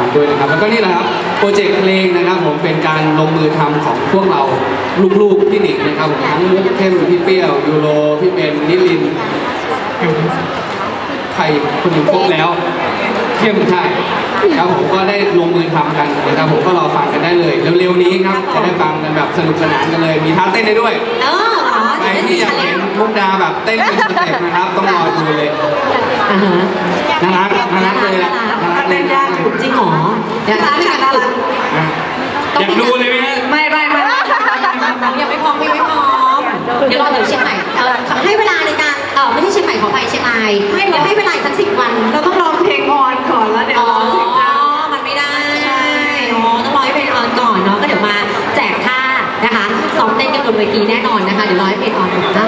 ามด้วยนะครับ แล้วก็นี่แหละครับโปรเจกต์เพลงนะครับ ผมเป็นการลงมือทำของพวกเราลูกๆพี่หนิงนะครับผมทั้งมุกเข้มพี่เปรี้ยวยูโรพี่เบนนิลินใครคนหนึ่งครบแล้ว เข้มใช่ครับผมก็ได้ลงมือทำกันนะครับผมก็รอฟังกันได้เลยเร็วๆนี้ครับจะได้ฟังกันแบบสนุกสนานกันเลยมีท่าเต้นได้ด้วยเออเหรอใครที่อยากเห็นมุกดาแบบเต้นเป็นสเต็ปนะครับ ต้องรอดูเลยอ่าฮะน่ารักน่ารักเลยอะ ยวจ้าไม่กันละอะอยากดูเลยไหมฮะไม่ไม่ไม่เรายังไม่พร้อมยังไม่พร้อมเดี๋ยวรอถึงเชียงใหม่เออให้เวลาในการเออไม่ใช่เชียงใหม่ขอไปเชียงรายเดี๋ยวให้เวลาอีกสักสิบวันเราต้องร้องเพลงออนก่อนแล้วเดี๋ยวอ๋อร้องเพลงดังมันไม่ได้อ๋อต้องรอให้เพลงออนก่อนเนาะก็เดี๋ยวมาแจกท่านะคะซ้อมเต้นกันบนเวทีแน่นอนนะคะเดี๋ยวรอให้เพลงออนก่อนนะ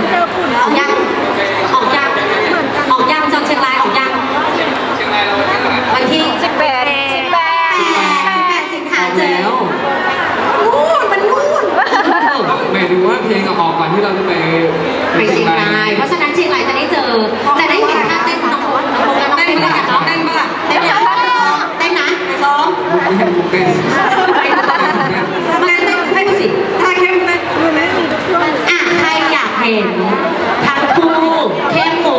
ที่เราจะไปไปเชียงรายเพราะฉะนั้นเชียงรายจะได้เจอ จะได้เห็นท่าเต้นน้องน้องน้องน้องเต้นปะล่ะน้องเต้นปะล่ะเต้นยังเต้นนะซ้อมไม่เห็นมุกเต้นไม่เต้นไม่เต้นให้ดูสิถ้าเข้มเต้นอะใครอยากเห็นทั้งคู่เข้มหมู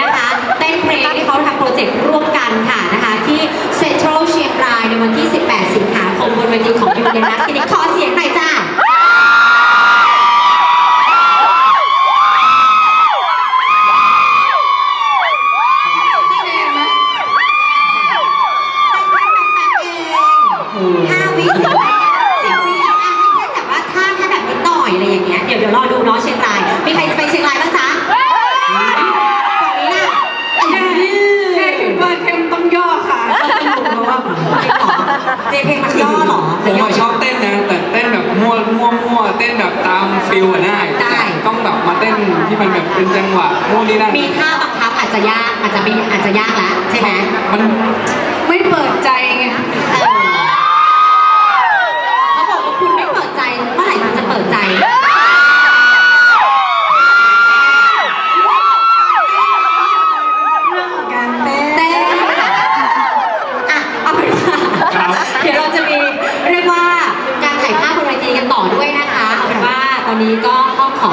นะคะเต้นเพลงที่เขาทำโปรเจกต์ร่วมกันค่ะนะคะที่เซ็นทรัลเชียงรายในวันที่ 18 สิงหาคมบนเวทีของยูเนนัสคลินิกขอ เจเพลงมันย่อเหรอผมอะชอบเต้นนะแต่เต้นแบบมั่วมั่วมั่วเต้นแบบตามฟิลอะได้ได้แต่ต้องแบบมาเต้นที่มันแบบเป็นจังหวะนู่นนี่นั่นมีท่าบังคับอาจจะยากอาจจะมีอาจจะยากแล้วใช่ไหม นี้ก็ต้องขอ